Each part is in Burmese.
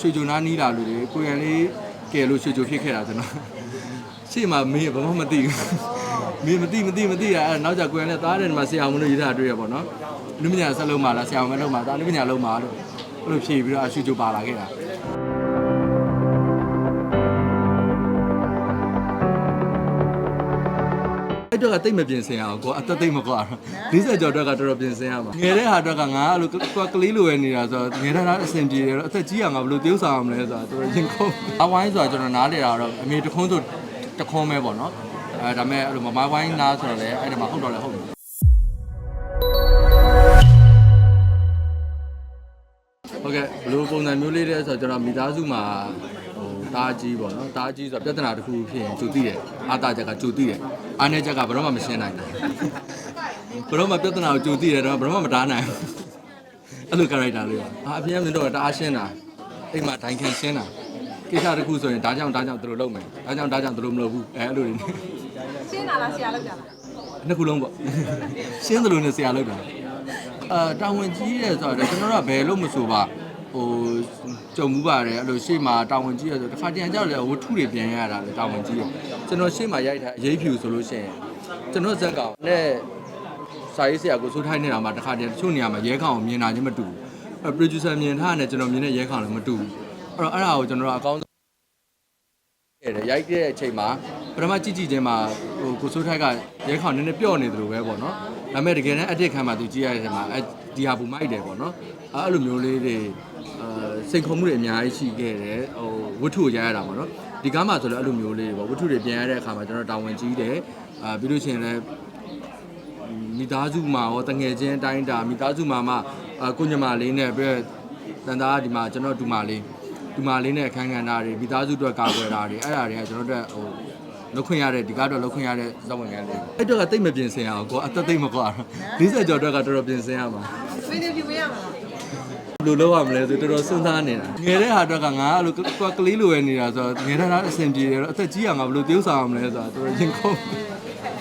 ရွှေကြိုနားနီးလာလို့လေကိုရန်လေးကယ်လို့ရွှေကြိုဖြစ်ခဲ့တာကျွန်တော်ရှေ့မှာမင်းဘာမှမသိဘူးမင်းမသိမသိမသိရအဲ့နောက်ကျကိုရန်လေးသားတယ်မှာဆရာမလို့ရေးတာတွေ့ရပေါ့နော်လူမညာဆက်လုံးမှာလားဆရာမလုံးမှာဒါလူမညာလုံးမှာလို့အဲ့လိုဖြေပြီးတော့ရွှေကြိုပါလာခဲ့တာ အဲ့တော့ကတိတ်မပြင်ဆင်ရအောင်ကိုအသက်သိမ့်မကွာတော့40ကျော်တော့ကတော်တော်ပြင်ဆင်ရမှာငယ်တဲ့ဟာတော့ကငါအဲ့လိုကွာကလေးလိုပဲနေတာဆိုတော့ငယ်တဲ့ဟာအဆင်ပြေတယ်တော့အသက်ကြီးအောင်ငါဘယ်လိုတိုးဆောင်အောင်လဲဆိုတော့တော်တော်ရင်ခုန်အဝိုင်းဆိုတော့ကျွန်တော်နားလေတာတော့အမေတခွန်းဆိုတခွန်းပဲပေါ့နော်အဲဒါမဲ့အဲ့လိုမမဝိုင်းနားဆိုတော့လေအဲ့ဒါမှဟုတ်တော့လေဟုတ်တယ်ဟုတ်ကဲ့ဘယ်လိုပုံစံမျိုးလေးလဲဆိုတော့ကျွန်တော်မိသားစုမှာဟိုတားကြီးပေါ့နော်တားကြီးဆိုတော့ပြဿနာတစ်ခုဖြစ်ရင်ကြိုသိတယ်အာတာချက်ကကြိုသိတယ် အားနေချက်ကဘယ်တော့မှမရှင်းနိုင်ဘူးဘယ်တော့မှပြဿနာကိုကြိုသိတယ်တော့ဘယ်တော့မှမတားနိုင်ဘူးအဲ့လို character လေးပါအာအဖေကမင်းတို့ကတအားရှင်းတာအိမ်မှာဒိုင်ခံရှင်းတာကိစ္စတစ်ခုဆိုရင်ဒါကြောင့်ဒါကြောင့်သူတို့လုပ်မယ်ဒါကြောင့်ဒါကြောင့်သူတို့မလုပ်ဘူးအဲအဲ့လိုတွေရှင်းတာလားဆရာလောက်ကြလားနှစ်ခုလုံးပေါ့ရှင်းသလိုနဲ့ဆရာလုပ်တာအာတာဝန်ကြီးတယ်ဆိုတော့ကျွန်တော်တို့ကဘယ်လို့မဆိုပါ ဟိုကြုံမှုပါတယ်အဲ့လိုရှေ့မှာတာဝန်ကြီးရဆိုတခါတရံကြောက်လေဝတ္ထုတွေပြန်ရတာလေတာဝန်ကြီးရကျွန်တော်ရှေ့မှာရိုက်ထားအရေးဖြူဆိုလို့ရှိရင်ကျွန်တော်ဇက်ကောင်နဲ့စာရေးဆရာကိုစိုးထိုင်းနေတာမှာတစ်ခါတည်းတချို့နေရာမှာရဲခေါင်ကိုမြင်တာချင်းမတူဘူးအဲ producer မြင်ထားတယ်ကျွန်တော်မြင်တဲ့ရဲခေါင်လည်းမတူဘူးအဲ့တော့အဲ့ဒါကိုကျွန်တော်တို့အကောင်းဆုံးခဲ့တယ်ရိုက်တဲ့အချိန်မှာပထမကြည့်ကြည့်ချင်းမှာဟိုကိုစိုးထိုက်ကရဲခေါင်နည်းနည်းပြော့နေတယ်လို့ပဲပေါ့နော် ဒါပေမဲ့တကယ်တမ်းအတစ်ခံမှာသူကြည့်ရတဲ့အချိန်မှာအဲဒီဟာပူမိုက်တယ်ပေါ့နော်အဲ့အဲ့လိုမျိုးလေးတွေအဲစိတ်ခုံမှုတွေအများကြီးရှိခဲ့တယ်ဟိုဝတ္ထုကိုရရတာပေါ့နော်ဒီကားမှာဆိုလည်းအဲ့လိုမျိုးလေးတွေပေါ့ဝတ္ထုတွေပြန်ရတဲ့အခါမှာကျွန်တော်တာဝန်ကြီးတယ်အာပြီးလို့ရှိရင်လည်းမိသားစုမှာရောတငယ်ချင်းအတိုင်းတာမိသားစုမှာမှအာကိုညမလေးနဲ့ပြီးတော့တန်သားကဒီမှာကျွန်တော်ဒူမာလေးဒူမာလေးနဲ့အခန်းကဏ္ဍတွေမိသားစုအတွက်ကာကွယ်တာတွေအဲ့ဒါတွေကကျွန်တော်တို့ဟို လောက်ခွင့်ရတဲ့ဒီကားတော့လောက်ခွင့်ရတဲ့ဇဝင်ခံလေးအဲ့တော့ကတိတ်မပြင်ဆင်ရအောင်ကိုအသက်သိမ့်မကွာတော့40ကျော်တော့ကတော်တော်ပြင်ဆင်ရမှာဆွေးနွေးပြပေးရမှာလားဘယ်လိုလုပ်ရမလဲဆိုတော်တော်စဉ်းစားနေတာငယ်တဲ့ဟာတော့ကငါအဲ့လိုကွာကလေးလိုပဲနေတာဆိုတော့ငယ်တဲ့ဟာအဆင်ပြေတယ်တော့အသက်ကြီးအောင်ငါဘယ်လိုတိုးဆောင်အောင်လဲဆိုတော့တော်တော်ရင်ခုန်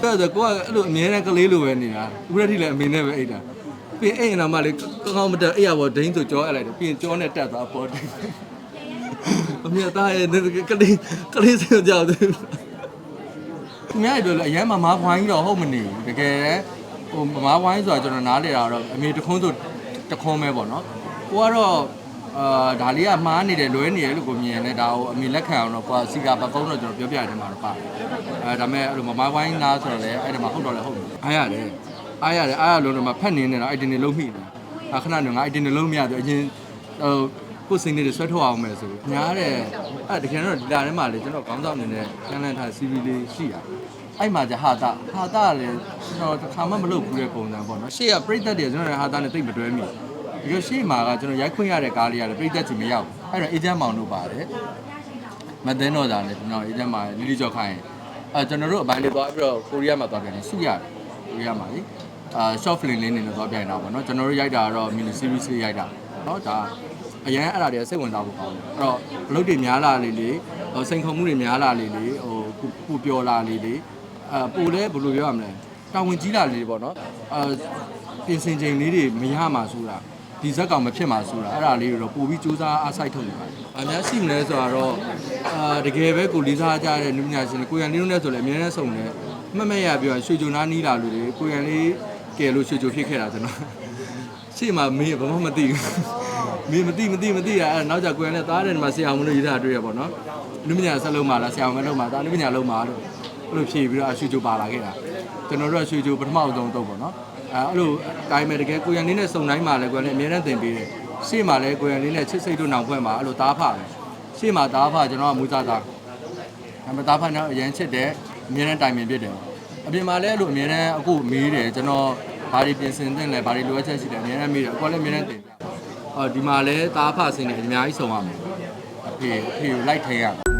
အဲ့ဒါကိုကအဲ့လိုအမြဲတမ်းကလေးလိုပဲနေတာဥရတိလည်းအမေနဲ့ပဲအိတ်တာပြီးအိမ်နာမှလေကောင်းကောင်းမတက်အိပ်ရပေါ်ဒိန်းဆိုကြောအဲ့လိုက်တယ်ပြီးရင်ကြောနဲ့တက်သွားပေါ်တယ်အမေသားရဲ့ကလေးကလေးစင်ကြောက်တယ် သူများတို့လည်းအရမ်းမမားဖွိုင်းတော့ဟုတ်မနေဘူးတကယ်ဟိုမမားဖွိုင်းဆိုတာကျွန်တော်နားလေတာတော့အမေတခွန်းဆိုတခွန်းပဲပေါ့နော်ကိုကတော့အာဒါလေးကမှားနေတယ်လွဲနေတယ်လို့ကိုမြင်ရတယ်ဒါကိုအမေလက်ခံအောင်တော့ကိုကစီကာပကုန်းတော့ကျွန်တော်ပြောပြရတယ်မှာတော့ပါတယ်အဲဒါမဲ့အဲ့လိုမမားဝိုင်းနားဆိုတော့လေအဲ့ဒါမှဟုတ်တော့လေဟုတ်တယ်အားရတယ်အားရတယ်အားရလို့တော့မှဖက်နေနေတာအဲ့ဒီနေလုံးမိနေတာအခဏတော့ငါအဲ့ဒီနေလုံးမရတော့အရင်ဟို ကိုယ်စိတ်လေးတွေဆွဲထုတ်အောင်မယ်ဆိုပြီးညားတယ်အဲ့တကယ်တော့ဒီလာထဲမှာလေကျွန်တော်ခေါင်းဆောင်အနေနဲ့ကျန်လန်ထား CV လေးရှိရအဲ့မှာじゃဟာတာဟာတာလည်းကျွန်တော်တစ်ခါမှမလုပ်ဘူးတဲ့ပုံစံပေါ့နော်ရှေ့ကပြိသက်တွေကကျွန်တော်ဟာတာနဲ့တိတ်မတွဲမိဒီလိုရှေ့မှာကကျွန်တော်ရိုက်ခွင့်ရတဲ့ကားလေးရတယ်ပြိသက်ချင်မရောက်ဘူးအဲ့တော့အေဂျင့်မောင်တို့ပါတယ်မသိန်းတော်သားလည်းကျွန်တော်အေဂျင့်မောင်လီလီကျော်ခိုင်းအဲကျွန်တော်တို့အပိုင်းလေးသွားပြီးတော့ကိုရီးယားမှာသွားပြန်တယ်စုရတယ်ကိုရီးယားမှာလေအာ short film လေးနေနဲ့သွားပြန်တာပေါ့နော်ကျွန်တော်တို့ရိုက်တာကတော့ mini series လေးရိုက်တာနော်ဒါ အရန်အဲ့ဒါတွေစိတ်ဝင်စားဖို့ကောင်းတယ်အဲ့တော့ဘလုတ်တွေများလာလေလေဟိုစိန်ခုံမှုတွေများလာလေလေဟိုပူပျော်လာလေလေအာပူလဲဘယ်လိုပြောရမလဲတာဝန်ကြီးလာလေပေါ့နော်အာပြင်ဆင်ချိန်လေးတွေမရမှာဆိုတာဒီဇက်ကောင်မဖြစ်မှာဆိုတာအဲ့ဒါလေးတွေတော့ပို့ပြီးစူးစမ်းအားစိုက်ထုတ်နေပါတယ်။အများရှိမလဲဆိုတော့အာတကယ်ပဲကိုလေးစားကြတဲ့နုပညာရှင်တွေကိုရန်လေးတို့နဲ့ဆိုလည်းအများနဲ့စုံတယ်။မှတ်မဲ့ရပြောရင်ရွှေကြိုနားနီးလာလို့လေကိုရန်လေးကယ်လို့ရွှေကြိုဖြစ်ခဲ့တာကျွန်တော်။ရှေ့မှာမင်းဘာမှမသိဘူး။ မင်းမသိမသိမသိရအဲ့နောက်ကျကိုရန်နဲ့သားတယ်ဒီမှာဆရာမလို့ရေးထားတွေ့ရပေါ့နော်။နုပညာဆက်လုံးမှာလားဆရာမလုံးမှာဒါနုပညာလုံးမှာလို့အဲ့လိုဖြေပြီးတော့ရွှေကြိုပါလာခဲ့တာ။ကျွန်တော်တို့ကရွှေကြိုပထမအဆုံးတော့ပေါ့နော်။အဲအဲ့လိုတိုင်းမဲ့တကယ်ကိုရန်လေးနဲ့စုံတိုင်းမှာလည်းကိုရန်လေးအများနဲ့တင်ပေးတယ်။ရှေ့မှာလည်းကိုရန်လေးနဲ့ချစ်စိတ်တို့နောင်ဖွဲ့မှာအဲ့လိုသားဖပဲ။ရှေ့မှာသားဖကျွန်တော်ကမူသားသား။အမသားဖနဲ့အရန်ချစ်တယ်အများနဲ့တိုင်ပင်ဖြစ်တယ်။အပြင်မှာလည်းအဲ့လိုအများနဲ့အခုမေးတယ်ကျွန်တော်ဘာတွေပြင်ဆင်သင့်လဲဘာတွေလိုအပ်ချက်ရှိတယ်အများနဲ့မေးတယ်အခုလည်းအများနဲ့တင်ပြ။ အော်ဒီမှာလည်းသားဖဆင်းနေအများကြီးဆုံရမယ်။အဖေအဖေကိုလိုက်ထိန်ရမယ်